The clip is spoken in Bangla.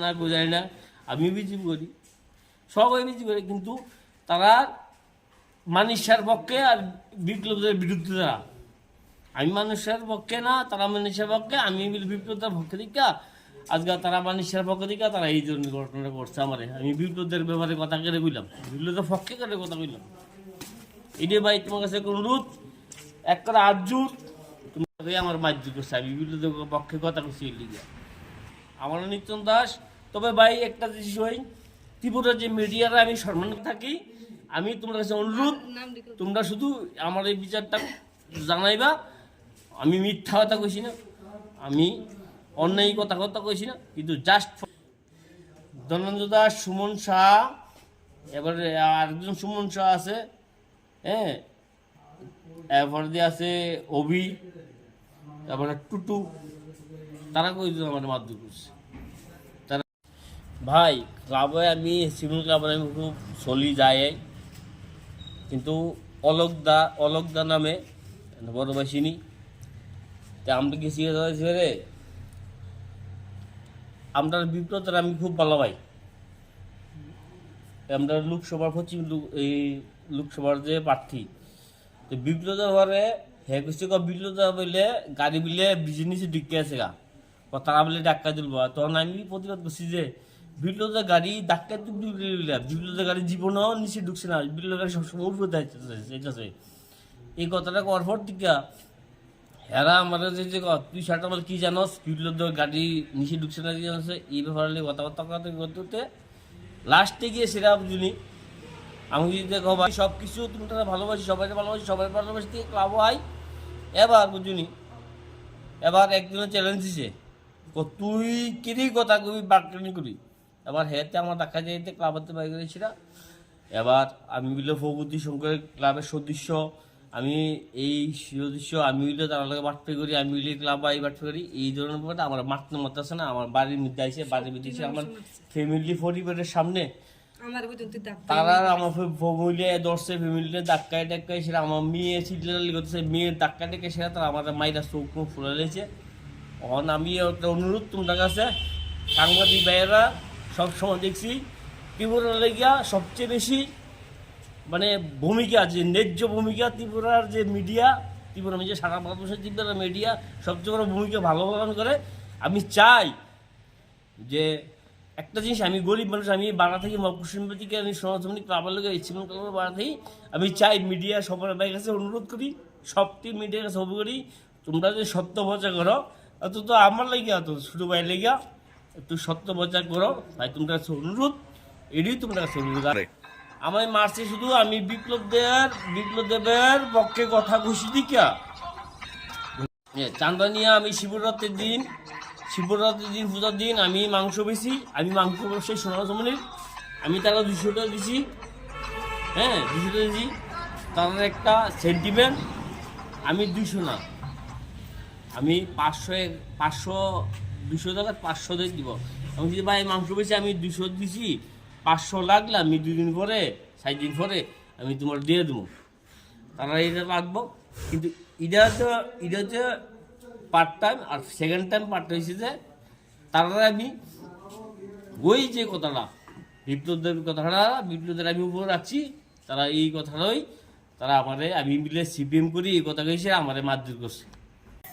না বোঝাই না। আমি বিজেপি করি। সবাই বিজেপি করে, কিন্তু তারা মানুষের পক্ষে আর বিপ্লবদের বিরুদ্ধে তারা। আমি মানুষের পক্ষে না, তারা মানুষের পক্ষে, আমি বিপ্লবদের পক্ষে দিকা। আজকে তারা মানুষের পক্ষে দিকা, তারা এই জন্য ঘটনাটা করছে আমারে। আমি বিপ্লবদের ব্যাপারে কথা কেটে কইলাম। বিপ্লবদের পক্ষে কেটে কথা কইলাম। এটাই ভাই, তোমার কাছে অনুরোধ। এক করে আজুর, তুমি আমার মার্জি করছে, আমি বিপ্লবদের পক্ষে কথা কইছি লিগে। আমার নিত্যন দাস। তবে ভাই একটা জিনিস হই ত্রিপুরার যে মিডিয়ারা আমি সম্মান থাকি আমি তোমার কাছে অনুরোধ তোমরা শুধু আমার এই বিচারটা জানাইবা। আমি মিথ্যা কথা কইছি না আমি অন্যায় কথা কথা কইছি না কিন্তু জাস্ট ধনঞ্জয় দাস সুমন শাহ এবারে আরেকজন সুমন শাহ আছে হ্যাঁ? এরপর দিয়ে আছে অভি তারপরে টুটু তারা কইছিল আমার মাধ্যমে করছে? তারা ভাই ক্লাবে আমি সিভিল ক্লাবে আমি খুব চলি যায় কিন্তু অলোক দা অলোক দা নামে বড় ভাই চিনি। তা আমরা গেছি রে? আমরা বিপ্লবের আমি খুব ভালো ভাই। আমরা লোকসভার পশ্চিম এই লোকসভার যে প্রার্থী, তো বিপ্লব ঘরে হে কিছু বিপ্লব বলে গাড়ি বিলে বিজনেসে ঢুকে আছে গা। তারা বলে ডাক্কা দিলব। তখন আমি প্রতিবাদ করছি যে বিপ্লব গাড়ি ডাক্কা বিপ্লব গাড়ি জীবনও নিচে ঢুকছে না। বিপ্লব গাড়ি সবসময় উপরে যাইতেছে এই কথাটা করার পর টিকা হেরা আমার যে যে তুই সাটা বল, কী জানোস? বিপ্লব গাড়ি নিচে ঢুকছে না কি জানোস এই ব্যাপারে কথাবার্তা কথা করতে লাস্টে গিয়ে সেরা বুঝুনি। আমি যদি দেখো ভাই সব কিছু তুমি তারা ভালোবাসি, সবাই ভালোবাসি সবাই ভালোবাসি, দিয়ে ক্লাব হয়। এবার বুঝুনি। এবার একজনের চ্যালেঞ্জ দিছে। তুই কিরি কথা কবি বাকটানি করি এবার হেতে আমার দেখা যাইতে ক্লাবের বাইরে গেছিল। এবার আমি বললে ফগুতি শঙ্করের ক্লাবের সদস্য। আমি এই সদস্য আমি হইলে তার লগে বাটপে করি আমি হইলে ক্লাব আই বাটপে করি এই ধরনের ব্যাপারটা আমার মারতে মতো আছে না আমার বাড়ির মধ্যে আইসে বাড়ির মধ্যে এসে আমার ফ্যামিলি পরিবারের সামনে। ডাক তারা আমার ফ্যামিলি ধরছে ফ্যামিলিতে ধাক্কায় টাক্কায় সেটা আমার মেয়ে চিল্লালি করতেছে মেয়ে ধাক্কা টাক্কা সেটা তারা আমার মাইরা চোখ ফুলে লেছে তখন আমি অনুরোধ তোমার কাছে। সাংবাদিক ভাইয়েরা সবসময় দেখছি ত্রিপুরা লেগিয়া সবচেয়ে বেশি মানে ভূমিকা, যে ন্যায্য ভূমিকা ত্রিপুরার যে মিডিয়া ত্রিপুরা মিডিয়া সারা ভারতবর্ষের ত্রিপুরা মিডিয়া সবচেয়ে বড় ভূমিকা ভালো পালন করে। আমি চাই যে একটা জিনিস, আমি গরিব মানুষ, আমি বাংলা থেকে মকুসিম থেকে আমি সমাজমণি ক্লাবের লোক ইচ্ছিমন ক্লাবের বাংলা থেকে আমি চাই মিডিয়া সবার কাছে অনুরোধ করি, সবটি মিডিয়ার কাছে করি, তোমরা যে সত্য প্রচার করো অত তো আমার লেগে অত ছোটো ভাই লেগে একটু সত্য প্রচার করো। ভাই, তোমরা কাছে অনুরোধ, এটাই তোমরা কাছে অনুরোধ। আর আমি মারছি শুধু আমি বিপ্লবদের, বিপ্লবদেবের পক্ষে কথা ঘুষি দিকা। চান্দানিয়া আমি শিবরাত্রির দিন শিবরাত্রির দিন, পূজার দিন আমি মাংস বেশি আমি মাংস বসে সোনা জমনির আমি তারা দুশো টাকা দিছি। হ্যাঁ দুশো টাকা দিছি। তার একটা সেন্টিমেন্ট আমি দুশো না। আমি পাঁচশো পাঁচশো, দুশো টাকা পাঁচশো দিয়ে দিব। আমি যদি ভাই মাংস বেশি, আমি দুশো দিছি, পাঁচশো লাগলে আমি দুদিন পরে সাত দিন পরে আমি তোমার দিয়ে দেবো। তারা এটা রাখব। কিন্তু এটা তো এটা হচ্ছে পার্ট টাইম আর সেকেন্ড টাইম পার্ট হয়েছে যে, তারা আমি ওই যে কথাটা, বিপ্লবদের কথাটা, বিপ্লবদের আমি উপরে রাখছি, তারা এই কথাটাই, তারা আমারে, আমি মিলে সিপিএম করি, এই কথা কইছে আমারে মারধর করছে।